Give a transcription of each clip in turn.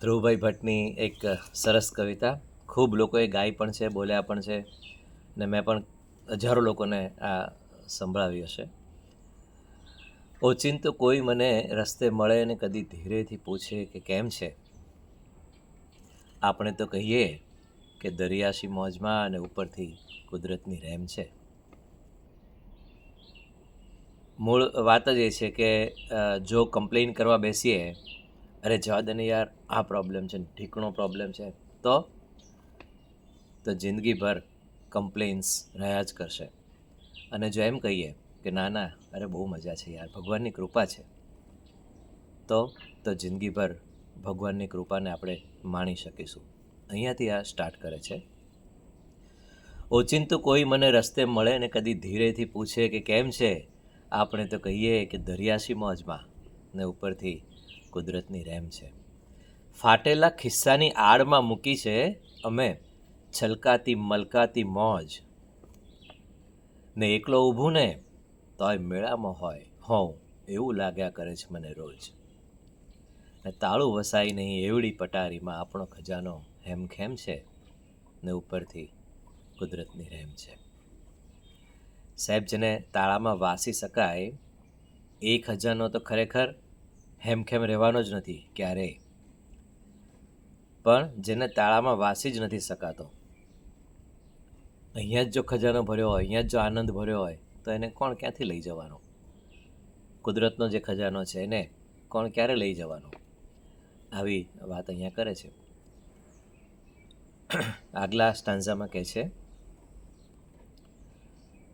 ધ્રુવભાઈ ભટ્ટની એક સરસ કવિતા. ખૂબ લોકોએ ગાઈ પણ છે, બોલ્યા પણ છે ને મેં પણ હજારો લોકોને આ સંભળાવી હશે. ઓચિંતો કોઈ મને રસ્તે મળે ને કદી ધીરેથી પૂછે કે કેમ છે? આપણે તો કહીએ કે દરિયાશી મોજમાં અને ઉપરથી કુદરતની રેમ છે. મૂળ વાત જ એ છે કે જો કમ્પ્લેન કરવા બેસીએ અરે જવા દે ને યાર, આ પ્રોબ્લેમ છે ઢીકણો પ્રોબ્લેમ છે. તો? તો જિંદગીભર કમ્પ્લેન્સ રહ્યા જ કરશે. અને જો એમ કહીએ કે ના ના, અરે બહુ મજા છે યાર, ભગવાનની કૃપા છે. તો? તો જિંદગીભર ભગવાનની કૃપાને આપણે માણી શકીશું. અહીંયાથી આ સ્ટાર્ટ કરે છે. ઓચિંતું કોઈ મને રસ્તે મળે ને કદી ધીરેથી પૂછે કે કેમ છે? આપણે તો કહીએ કે દરિયાસી મોજમાં ને ઉપરથી કુદરતની રહેમ છે. ફાટેલા ખિસ્સાની આડમાં મૂકી છે અમે છલકાતી મલકાતી મોજ. ને એકલો ઊભું ને તોય મેળામાં હોય. હોઉં, એવું લાગ્યા કરે છે મને રોજ. ને તાળું વસાઈ નહીં એવડી પટારીમાં આપણો ખજાનો હેમખેમ છે ને ઉપરથી કુદરતની રહેમ છે. સાહેબ, જેને તાળામાં વાસી શકાય, એ ખજાનો તો ખરેખર હેમખેમ રહેવાનો જ નથી ક્યારેય. પણ જેને તાળામાં વાસી જ નથી શકાતો. અહીંયા જ જો ખજાનો ભર્યો હોય, અહીંયા જ જો આનંદ ભર્યો હોય, તો એને કોણ ક્યાંથી લઈ જવાનો? કુદરતનો જે ખજાનો છે, એને કોણ ક્યારે લઈ જવાનો? આવી વાત અહીંયા કરે છે. આગલા સ્ટાન્ઝામાં કહે છે,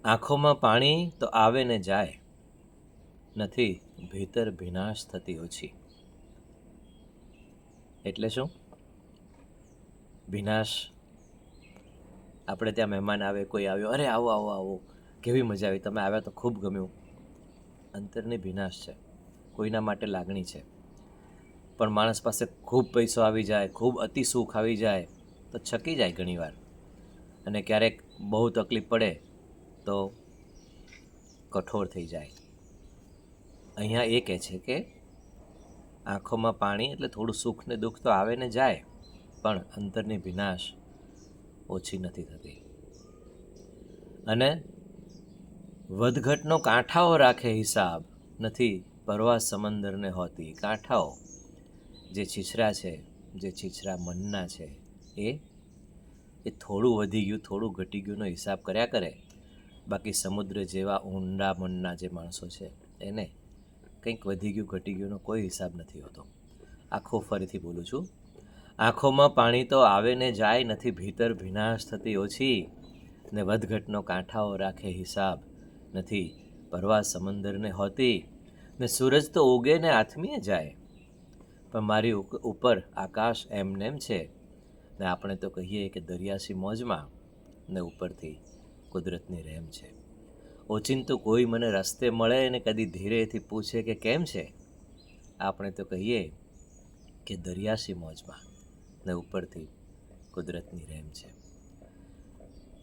આંખોમાં પાણી તો આવે ને જાય નથી, ભીતર ભીનાશ થતી ઓછી. એટલે શું? ભીનાશ. આપણે ત્યાં મહેમાન આવે, કોઈ આવ્યો, અરે, આવો આવો આવો. કેવી મજા આવી. તમે આવ્યા તો ખૂબ ગમ્યું. અંતરની ભીનાશ છે. કોઈના માટે લાગણી છે. પણ માણસ પાસે ખૂબ પૈસો આવી જાય, ખૂબ અતિ સુખ આવી જાય, તો છકી જાય ઘણીવાર. અને ક્યારેક બહુ તકલીફ પડે, તો કઠોર થઈ જાય. અહીંયા એ કહે છે કે આંખોમાં પાણી એટલે થોડું સુખ ને દુઃખ તો આવે ને જાય, પણ અંતરની વિનાશ ઓછી નથી થતી. અને વધઘટનો કાંઠાઓ રાખે હિસાબ નથી પરવા સમંદરને હોતી. કાંઠાઓ જે છીછરા છે, જે છીછરા મનના છે, એ એ થોડું વધી ગયું, થોડું ઘટી ગયુંનો હિસાબ કર્યા કરે. બાકી સમુદ્ર જેવા ઊંડા મનના જે માણસો છે, એને કંઈક વધી ગયું, ઘટી ગયુંનો કોઈ હિસાબ નથી હોતો. આખો ફરીથી બોલું છું. આંખોમાં પાણી તો આવે ને જાય નથી, ભીતર ભીનાશ થતી ઓછી. ને વધઘટનો કાંઠાઓ રાખે હિસાબ નથી, પરવા સમંદરને હોતી. ને સૂરજ તો ઉગે ને આથમીએ જાય. પણ મારી ઉપર આકાશ એમનેમ છે. ને આપણે તો કહીએ કે દરિયાસી મોજમાં ને ઉપરથી કુદરતની રહેમ છે. ઓચિંતું કોઈ મને રસ્તે મળે ને કદી ધીરેથી પૂછે કે કેમ છે? આપણે તો કહીએ કે દરિયાસી મોજમાં ને ઉપરથી કુદરતની રહેમ છે.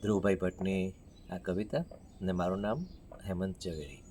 ધ્રુવભાઈ ભટ્ટની આ કવિતા ને મારું નામ હેમંત ઝવેરી.